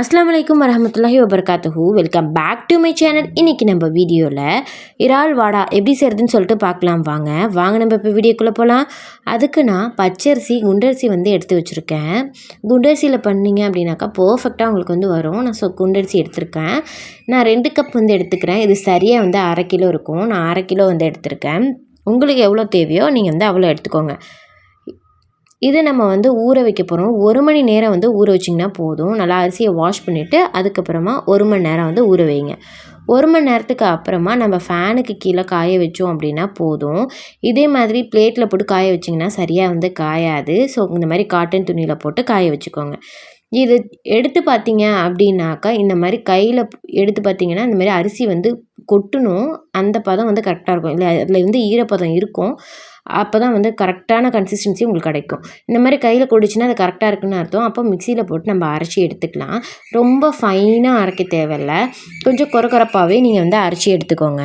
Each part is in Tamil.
அஸ்லாம் வலைக்கம் வரமத்துல்லாஹி வபர்காத்துஹூ welcome back to my channel இன்றைக்கி நம்ம வீடியோவில் இறால் வாடா எப்படி செய்கிறதுன்னு சொல்லிட்டு பார்க்கலாம் வாங்க. வாங்க நம்ம இப்போ வீடியோக்குள்ளே போகலாம் அதுக்கு நான் பச்சரிசி குண்டரிசி வந்து எடுத்து வச்சுருக்கேன். குண்டரிசியில் பண்ணீங்க அப்படின்னாக்கா பர்ஃபெக்டாக உங்களுக்கு வந்து வரும். நான் ஸோ குண்டரிசி எடுத்திருக்கேன். நான் ரெண்டு கப் வந்து எடுத்துக்கிறேன். இது சரியாக வந்து அரை கிலோ இருக்கும். நான் அரை கிலோ வந்து எடுத்திருக்கேன். உங்களுக்கு எவ்வளோ தேவையோ நீங்கள் வந்து அவ்வளோ எடுத்துக்கோங்க. இது நம்ம வந்து ஊற வைக்க போகிறோம் ஒரு மணி நேரம் வந்து ஊற வச்சிங்கன்னா போதும். நல்லா அரிசியை வாஷ் பண்ணிவிட்டு அதுக்கப்புறமா ஒரு மணி நேரம் வந்து ஊற வைங்க. ஒரு மணி நேரத்துக்கு அப்புறமா நம்ம ஃபேனுக்கு கீழே காய வச்சோம் அப்படின்னா போதும். இதே மாதிரி பிளேட்டில் போட்டு காய வச்சிங்கன்னா சரியாக வந்து காயாது. ஸோ இந்த மாதிரி காட்டன் துணியில் போட்டு காய வச்சுக்கோங்க. இது எடுத்து பார்த்தீங்க அப்படின்னாக்கா இந்த மாதிரி கையில் எடுத்து பார்த்தீங்கன்னா இந்த மாதிரி அரிசி வந்து கொட்டணும் அந்த பதம் வந்து கரெக்டாக இருக்கும். இல்லை அதில் வந்து ஈரப்பதம் இருக்கும். அப்போ தான் வந்து கரெக்டான கன்சிஸ்டன்சி உங்களுக்கு கிடைக்கும். இந்த மாதிரி கையில் கொடிச்சுன்னா அது கரெக்டாக இருக்குன்னு அர்த்தம். அப்போ மிக்சியில் போட்டு நம்ம அரைச்சி எடுத்துக்கலாம். ரொம்ப ஃபைனாக அரைக்க தேவையில்ல. கொஞ்சம் குறக்குறப்பாகவே நீங்கள் வந்து அரைச்சி எடுத்துக்கோங்க.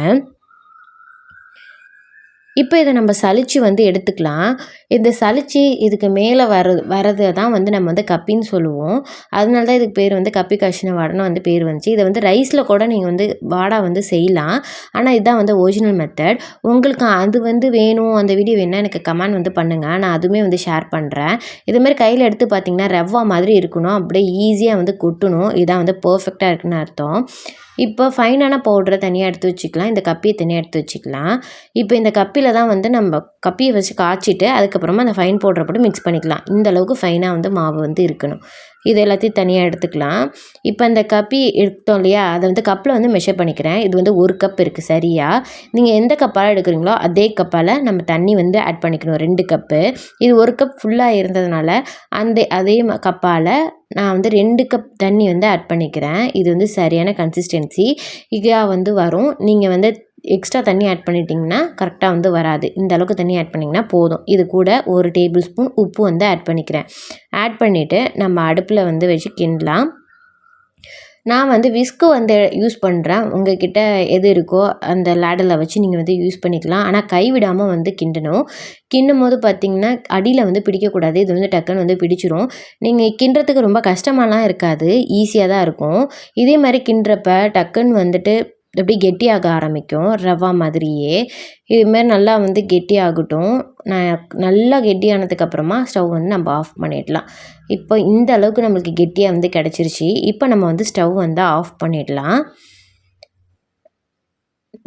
இப்போ இதை நம்ம சலிச்சு வந்து எடுத்துக்கலாம். இந்த சலிச்சு இதுக்கு மேலே வர வரதை தான் வந்து நம்ம வந்து கப்பின்னு சொல்லுவோம். அதனால தான் இதுக்கு பேர் வந்து கப்பி காஷின வாடைன்னு வந்து பேர் வந்துச்சு. இதை வந்து ரைஸில் கூட நீங்கள் வந்து வாடா வந்து செய்யலாம். ஆனால் இதுதான் வந்து ஒரிஜினல் மெத்தட் உங்களுக்கு அது வந்து வேணும் அந்த வீடியோ வேணால் எனக்கு கமெண்ட் வந்து பண்ணுங்கள் நான் அதுவுமே வந்து ஷேர் பண்ணுறேன் இதுமாரி கையில் எடுத்து பார்த்தீங்கன்னா ரவ்வா மாதிரி இருக்கணும். அப்படியே ஈஸியாக வந்து கொட்டணும். இதான் வந்து பர்ஃபெக்டாக இருக்குன்னு அர்த்தம். இப்போ ஃபைனான பவுடரை தனியாக எடுத்து வச்சுக்கலாம். இந்த கப்பியை தனியாக எடுத்து வச்சுக்கலாம். இப்போ இந்த கப்பியில் தான் வந்து நம்ம கப்பியை வச்சு காய்ச்சிட்டு அதுக்கப்புறமா அந்த ஃபைன் பவுடரை போட்டு மிக்ஸ் பண்ணிக்கலாம். இந்த அளவுக்கு ஃபைனாக வந்து மாவு வந்து இருக்கணும். இது எல்லாத்தையும் தனியாக எடுத்துக்கலாம். இப்போ அந்த கப்பி எடுத்தோம் இல்லையா? அதை வந்து கப்பில் வந்து மெஷர் பண்ணிக்கிறேன். இது வந்து ஒரு கப் இருக்குது சரியாக நீங்கள் எந்த கப்பால் எடுக்கிறீங்களோ அதே கப்பால் நம்ம தண்ணி வந்து ஆட் பண்ணிக்கணும் ரெண்டு கப்பு. இது ஒரு கப் ஃபுல்லாக இருந்ததுனால அந்த அதே கப்பால் நான் வந்து ரெண்டு கப் தண்ணி வந்து ஆட் பண்ணிக்கிறேன். இது வந்து சரியான கன்சிஸ்டன்சி இதாக வந்து வரும். நீங்கள் வந்து எக்ஸ்ட்ரா தண்ணி ஆட் பண்ணிட்டிங்கன்னா கரெக்டாக வந்து வராது. இந்த அளவுக்கு தண்ணி ஆட் பண்ணிங்கன்னா போதும். இது கூட ஒரு டேபிள் ஸ்பூன் உப்பு வந்து ஆட் பண்ணிக்கிறேன். ஆட் பண்ணிவிட்டு நம்ம அடுப்பில் வந்து வச்சு கிண்டலாம். நான் வந்து விஸ்கு வந்து யூஸ் பண்ணுறேன் உங்கள்கிட்ட எது இருக்கோ அந்த லேடரில் வச்சு நீங்கள் வந்து யூஸ் பண்ணிக்கலாம். ஆனால் கைவிடாமல் வந்து கிண்டணும். கிண்டும் போது பார்த்திங்கன்னா அடியில் வந்து பிடிக்கக்கூடாது. இது வந்து டக்குன்னு வந்து பிடிச்சிரும். நீங்கள் கிண்டுறதுக்கு ரொம்ப கஷ்டமாலாம் இருக்காது. ஈஸியாக தான் இருக்கும். இதே மாதிரி கிண்டுறப்ப டக்குன்னு வந்துட்டு எப்படி கெட்டியாக ஆரம்பிக்கும். ரவா மாதிரியே. இதுமாரி நல்லா வந்து கெட்டியாகட்டும். நான் நல்லா கெட்டியானதுக்கப்புறமா ஸ்டவ் வந்து நம்ம ஆஃப் பண்ணிடலாம். இப்போ இந்த அளவுக்கு நம்மளுக்கு கெட்டியாக வந்து கிடச்சிருச்சு. இப்போ நம்ம வந்து ஸ்டவ் வந்து ஆஃப் பண்ணிடலாம்.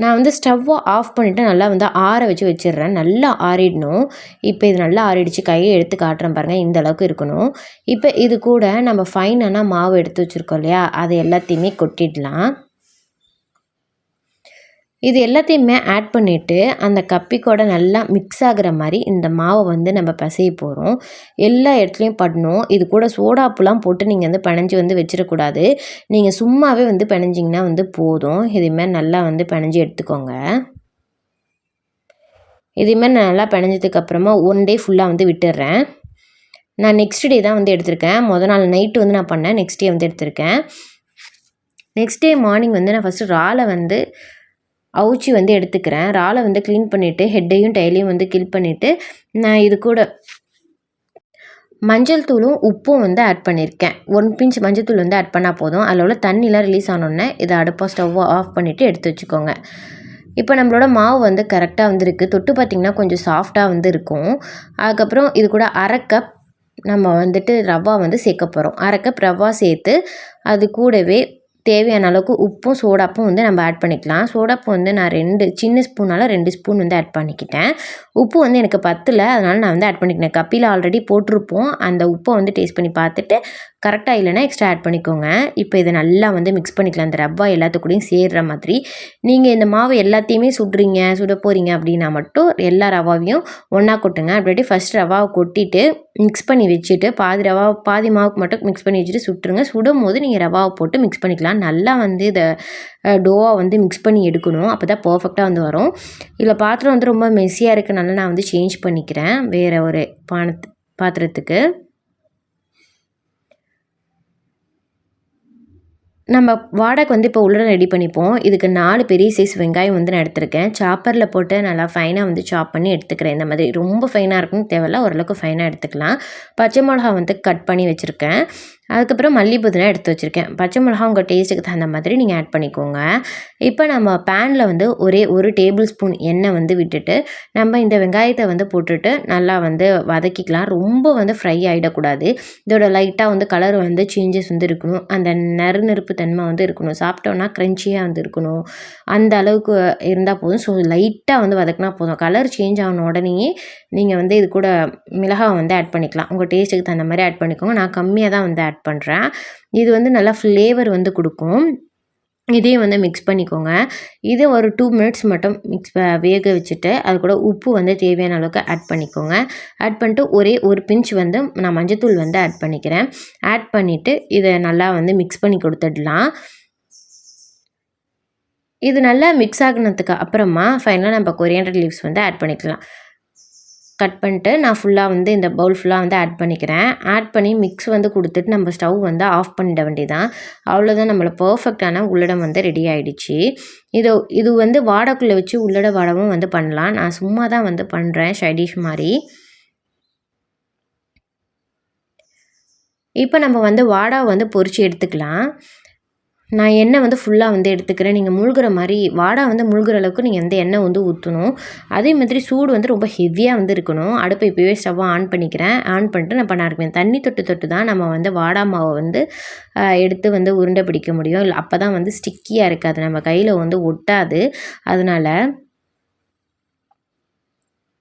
நான் வந்து ஸ்டவ்வை ஆஃப் பண்ணிவிட்டு நல்லா வந்து ஆற வச்சு வச்சிடுறேன். நல்லா ஆறிடணும். இப்போ இது நல்லா ஆறிடுச்சு. கையை எடுத்து காட்டுறேன் பாருங்கள் இந்த அளவுக்கு இருக்கணும். இப்போ இது கூட நம்ம ஃபைனான மாவு எடுத்து வச்சுருக்கோம் இல்லையா? அதை எல்லாத்தையுமே கொட்டிடலாம். இது எல்லாத்தையுமே ஆட் பண்ணிவிட்டு அந்த கப்பி கூட நல்லா மிக்ஸ் ஆகிற மாதிரி இந்த மாவை வந்து நம்ம பிசைய போகிறோம் எல்லா இடத்துலையும் பண்ணணும். இது கூட சோடாப்புலாம் போட்டு நீங்கள் வந்து பிணைஞ்சி வந்து வச்சிடக்கூடாது. நீங்கள் சும்மாவே வந்து பிணைஞ்சிங்கன்னா வந்து போதும். இதுமாரி நல்லா வந்து பிணைஞ்சி எடுத்துக்கோங்க. இதுமாரி நான் நல்லா பிணைஞ்சதுக்கப்புறமா ஒன் டே ஃபுல்லாக வந்து விட்டுடுறேன் நான் நெக்ஸ்ட் டே தான் வந்து எடுத்திருக்கேன். மொதல் நாள் நைட்டு வந்து நான் பண்ணேன். நெக்ஸ்ட் டே வந்து எடுத்திருக்கேன். நெக்ஸ்ட் டே மார்னிங் வந்து நான் ஃபஸ்ட்டு ராலை வந்து அவுச்சி வந்து எடுத்துக்கிறேன். இறாலை வந்து க்ளீன் பண்ணிவிட்டு ஹெட்டையும் டைலையும் வந்து கில் பண்ணிவிட்டு நான் இது கூட மஞ்சள் தூளும் உப்பும் வந்து ஆட் பண்ணியிருக்கேன் ஒன் பிஞ்ச் மஞ்சள் தூள் வந்து ஆட் பண்ணால் போதும். அதில் உள்ள தண்ணிலாம் ரிலீஸ் ஆனோடனே இதை அடுப்பாக ஸ்டவ்வை ஆஃப் பண்ணிவிட்டு எடுத்து வச்சுக்கோங்க. இப்போ நம்மளோட மாவு வந்து கரெக்டாக வந்துருக்கு தொட்டு பார்த்திங்கன்னா கொஞ்சம் சாஃப்டாக வந்து இருக்கும். அதுக்கப்புறம் இது கூட அரை கப் நம்ம வந்துட்டு ரவா வந்து சேர்க்க போகிறோம் அரை கப் ரவா சேர்த்து அது கூடவே தேவையான அளவுக்கு உப்பும் சோடாப்பும் வந்து நம்ம ஆட் பண்ணிக்கலாம். சோடாப்பு வந்து நான் ரெண்டு சின்ன ஸ்பூனால் ரெண்டு ஸ்பூன் வந்து ஆட் பண்ணிக்கிட்டேன். உப்பு வந்து எனக்கு பத்தில் அதனால் நான் வந்து ஆட் பண்ணிக்கிட்டேன். கப்பியில் ஆல்ரெடி போட்டிருப்போம். அந்த உப்பை வந்து டேஸ்ட் பண்ணி பார்த்துட்டு கரெக்டாக இல்லைன்னா எக்ஸ்ட்ரா ஆட் பண்ணிக்கோங்க. இப்போ இதை நல்லா வந்து மிக்ஸ் பண்ணிக்கலாம். அந்த ரவ்வா எல்லாத்துக்கூடையும் சேர்கிற மாதிரி. நீங்கள் இந்த மாவு எல்லாத்தையுமே சுடுறீங்க சுட போகிறீங்க அப்படின்னா மட்டும் எல்லா ரவாவையும் ஒன்றா கொட்டுங்க. அப்படி ஃபஸ்ட் ரவாவை கொட்டிட்டு மிக்ஸ் பண்ணி வச்சுட்டு பாதி ரவா பாதி மாவுக்கு மட்டும் மிக்ஸ் பண்ணி வச்சுட்டு சுட்டுருங்க. சுடும் போது நீங்கள் ரவாவை போட்டு மிக்ஸ் பண்ணிக்கலாம். நல்லா வந்து இதை டோவாக வந்து மிக்ஸ் பண்ணி எடுக்கணும். அப்போ தான் பர்ஃபெக்டாக வந்து வரும். இதில் பாத்திரம் வந்து ரொம்ப மெஸ்ஸியாக இருக்கனால நான் வந்து சேஞ்ச் பண்ணிக்கிறேன். வேறு ஒரு பானத்து பாத்திரத்துக்கு. நம்ம வாடகைக்கு வந்து இப்போ உள்ள ரெடி பண்ணிப்போம். இதுக்கு நாலு பெரிய சைஸ் வெங்காயம் வந்து நான் எடுத்திருக்கேன். சாப்பரில் போட்டு நல்லா ஃபைனாக வந்து சாப் பண்ணி எடுத்துக்கிறேன். இந்த மாதிரி ரொம்ப ஃபைனாக இருக்குன்னு தேவையில்ல. ஓரளவுக்கு ஃபைனாக எடுத்துக்கலாம். பச்சை மிளகா வந்து கட் பண்ணி வச்சுருக்கேன். அதுக்கப்புறம் மல்லி புதினா எடுத்து வச்சுருக்கேன். பச்சை மிளகா உங்கள் டேஸ்ட்டுக்கு தகுந்த மாதிரி நீங்கள் ஆட் பண்ணிக்கோங்க. இப்போ நம்ம பேனில் வந்து ஒரே ஒரு டேபிள் ஸ்பூன் எண்ணெய் வந்து விட்டுட்டு நம்ம இந்த வெங்காயத்தை வந்து போட்டுட்டு நல்லா வந்து வதக்கிக்கலாம். ரொம்ப வந்து ஃப்ரை ஆகிடக்கூடாது இதோட லைட்டாக வந்து கலர் வந்து சேஞ்சஸ் வந்து இருக்கணும். அந்த நறு நெருப்பு தன்மை வந்து இருக்கணும். சாப்பிட்டோன்னா க்ரன்ச்சியாக வந்து இருக்கணும். அந்த அளவுக்கு இருந்தால் போதும். ஸோ லைட்டாக வந்து வதக்கினா போதும். கலர் சேஞ்ச் ஆன உடனேயே நீங்கள் வந்து இது கூட மிளகாய் வந்து ஆட் பண்ணிக்கலாம். உங்கள் டேஸ்ட்டுக்கு தகுந்த மாதிரி ஆட் பண்ணிக்கோங்க. நான் கம்மியாக தான் வந்து ஆட் பண்ணுறேன் இது வந்து நல்லா ஃப்ளேவர் வந்து கொடுக்கும். இதையும் வந்து மிக்ஸ் பண்ணிக்கோங்க. இதை ஒரு டூ மினிட்ஸ் மட்டும் மிக்ஸ் வேக வச்சுட்டு அது கூட உப்பு வந்து தேவையான அளவுக்கு ஆட் பண்ணிக்கோங்க. ஆட் பண்ணிட்டு ஒரே ஒரு பிஞ்ச் வந்து நான் மஞ்சத்தூள் வந்து ஆட் பண்ணிக்கிறேன். ஆட் பண்ணிவிட்டு இதை நல்லா வந்து மிக்ஸ் பண்ணி கொடுத்துடலாம். இது நல்லா மிக்ஸ் ஆகினதுக்கு அப்புறமா ஃபைனலாக நம்ம கொரியண்டர் லீவ்ஸ் வந்து ஆட் பண்ணிக்கலாம். கட் பண்ணிட்டு நான் ஃபுல்லாக வந்து இந்த பவுல் ஃபுல்லாக வந்து ஆட் பண்ணிக்கிறேன். ஆட் பண்ணி மிக்ஸ் வந்து கொடுத்துட்டு நம்ம ஸ்டவ் வந்து ஆஃப் பண்ணிட வேண்டியதான் அவ்வளோதான் நம்மளை பர்ஃபெக்டான உள்ளடம் வந்து ரெடி ஆகிடுச்சு இது இது வந்து வாடக்குள்ளே வச்சு உள்ளட வாடவும் வந்து பண்ணலாம். நான் சும்மா தான் வந்து பண்ணுறேன் ஷைடிஷ் மாதிரி. இப்போ நம்ம வந்து வாடா வந்து பொறிச்சு எடுத்துக்கலாம். நான் எண்ணெய் வந்து ஃபுல்லாக வந்து எடுத்துக்கிறேன். நீங்கள் முழுகிற மாதிரி வாடா வந்து முழுகிற அளவுக்கு நீங்கள் வந்து எண்ணெய் வந்து ஊற்றணும் அதே மாதிரி சூடு வந்து ரொம்ப ஹெவியாக வந்து இருக்கணும். அடுப்பை இப்போவே ஸ்டவ்வை ஆன் பண்ணிக்கிறேன். ஆன் பண்ணிட்டு நான் பண்ண ஆரம்பிப்பேன். தண்ணி தொட்டு தொட்டு தான் நம்ம வந்து வாடா மாவை வந்து எடுத்து வந்து உருண்டை பிடிக்க முடியும். இல்லை அப்போ தான் வந்து ஸ்டிக்கியாக இருக்காது. நம்ம கையில் வந்து ஒட்டாது. அதனால்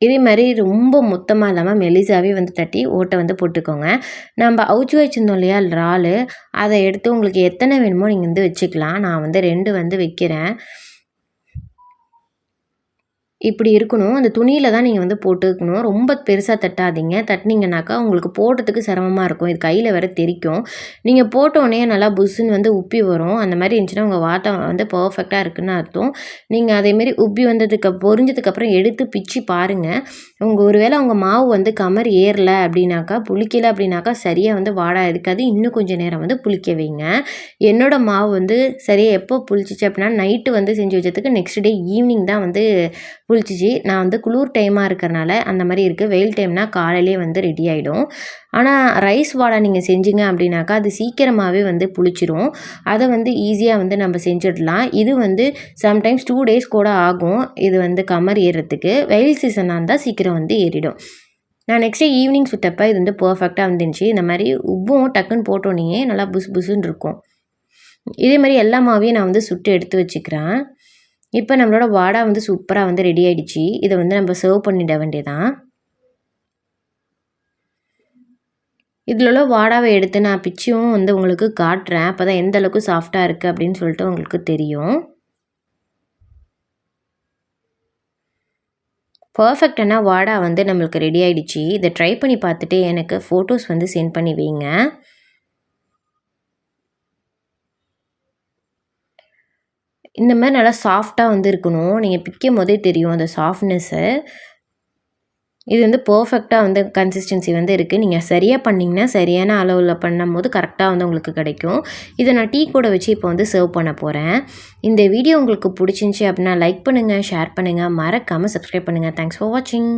இதே மாதிரி ரொம்ப மொத்தமாக இல்லாமல் மெலிசாவே வந்து தட்டி ஓட்டை வந்து போட்டுக்கோங்க. நம்ம அவுச்சு வச்சுருந்தோம் இல்லையா இறால் அதை எடுத்து உங்களுக்கு எத்தனை வேணுமோ நீங்கள் வந்து வச்சுக்கலாம். நான் வந்து ரெண்டு வந்து வைக்கிறேன். இப்படி இருக்கணும். அந்த துணியில் தான் நீங்கள் வந்து போட்டுக்கணும். ரொம்ப பெருசாக தட்டாதீங்க. தட்டினீங்கனாக்கா உங்களுக்கு போடுறதுக்கு சிரமமாக இருக்கும். இது கையில் வேறு தெரிக்கும். நீங்கள் போட்டோடனே நல்லா புஷ்ஷுன்னு வந்து உப்பி வரும். அந்த மாதிரி இருந்துச்சுன்னா உங்கள் வாட்டம் வந்து பர்ஃபெக்டாக இருக்குன்னு அர்த்தம். நீங்கள் அதேமாரி உப்பி வந்ததுக்கு பொரிஞ்சதுக்கப்புறம் எடுத்து பிச்சு பாருங்கள் உங்கள் ஒருவேளை உங்கள் மாவு வந்து கமர் ஏறலை அப்படின்னாக்கா புளிக்கலை அப்படின்னாக்கா சரியாக வந்து வாடா இருக்காது இன்னும் கொஞ்சம் நேரம் வந்து புளிக்க வைங்க. என்னோடய மாவு வந்து சரியாக எப்போ புளிச்சிச்சு அப்படின்னா நைட்டு வந்து செஞ்சு வச்சதுக்கு நெக்ஸ்ட் டே ஈவினிங் தான் வந்து புளிச்சிச்சு நான் வந்து குளிர் டைமாக இருக்கிறனால அந்த மாதிரி இருக்குது வெயில் டைம்னால் காலையிலே வந்து ரெடி ஆகிடும் ஆனால் ரைஸ் வாடை நீங்கள் செஞ்சீங்க அப்படின்னாக்கா அது சீக்கிரமாகவே வந்து புளிச்சிரும். அதை வந்து ஈஸியாக வந்து நம்ம செஞ்சிடலாம். இது வந்து சம்டைம்ஸ் டூ டேஸ் கூட ஆகும். இது வந்து கமர் ஏறுறதுக்கு வெயில் சீசனாக இருந்தால் சீக்கிரம் வந்து ஏறிடும். நான் நெக்ஸ்ட்டு ஈவினிங் சுட்டப்போ இது வந்து பர்ஃபெக்டாக வந்துருந்துச்சு. இந்த மாதிரி உப்பும் டக்குன்னு போட்டோன்னே நல்லா புஸ் புசுன்னு இருக்கும். இதே மாதிரி எல்லா மாவையும் நான் வந்து சுட்டு எடுத்து வச்சுக்கிறேன். இப்போ நம்மளோட வாடா வந்து சூப்பராக வந்து ரெடி ஆகிடுச்சு இதை வந்து நம்ம சர்வ் பண்ணிட வேண்டியதான் இதில் உள்ள வாடாவை எடுத்து நான் பிச்சும் வந்து உங்களுக்கு காட்டுறேன். அப்போ தான் எந்த அளவுக்கு சாஃப்டாக இருக்குது அப்படின்னு சொல்லிட்டு உங்களுக்கு தெரியும். பர்ஃபெக்டான வாடா வந்து நம்மளுக்கு ரெடி ஆகிடுச்சு இதை ட்ரை பண்ணி பார்த்துட்டு எனக்கு ஃபோட்டோஸ் வந்து சென்ட் பண்ணி வைங்க. இந்த மாதிரி நல்லா சாஃப்டாக வந்து இருக்கணும். நீங்கள் பிக்கும் போதே தெரியும் அந்த சாஃப்ட்னஸ்ஸு இது வந்து பர்ஃபெக்டாக வந்து கன்சிஸ்டன்சி வந்து இருக்குது நீங்கள் சரியாக பண்ணிங்கன்னா சரியான அளவில் பண்ணும்போது கரெக்டாக வந்து உங்களுக்கு கிடைக்கும். இதை நான் டீ கூட வச்சு இப்போ வந்து சர்வ் பண்ண போகிறேன் இந்த வீடியோ உங்களுக்கு பிடிச்சிருந்துச்சி அப்படின்னா லைக் பண்ணுங்கள் ஷேர் பண்ணுங்கள் மறக்காமல் சப்ஸ்கிரைப் பண்ணுங்கள் தேங்க்ஸ் ஃபார் வாட்சிங்